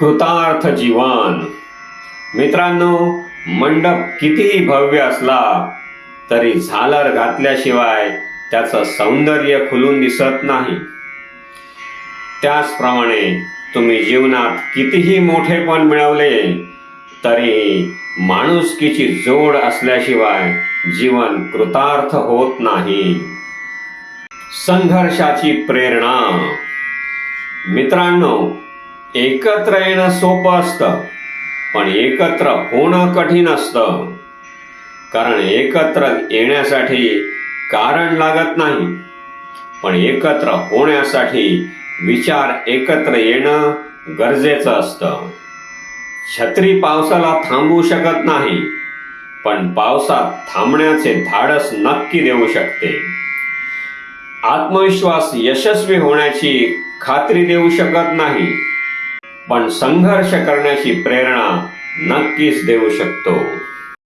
कृतार्थ जीवन. मित्रांनो मंडप कितीही भव्य असला तरी झालर घातल्याशिवाय त्याचं सौंदर्य खुलून दिसत नाही. त्याचप्रमाणे तुम्ही जीवनात कितीही मोठेपण मिळवले तरी माणुसकीची जोड असल्याशिवाय जीवन कृतार्थ होत नाही. संघर्षाची प्रेरणा. मित्रांनो एकत्र येणं सोपं असतं पण एकत्र होणं कठीण असतं. कारण एकत्र येण्यासाठी कारण लागत नाही पण एकत्र होण्यासाठी विचार एकत्र येणं गरजेचं असतं. छत्री पावसाला थांबवू शकत नाही पण पावसात थांबण्याचे धाडस नक्की देऊ शकते. आत्मविश्वास यशस्वी होण्याची खात्री देऊ शकत नाही पण संघर्ष करण्याची प्रेरणा नक्कीच देऊ शकतो.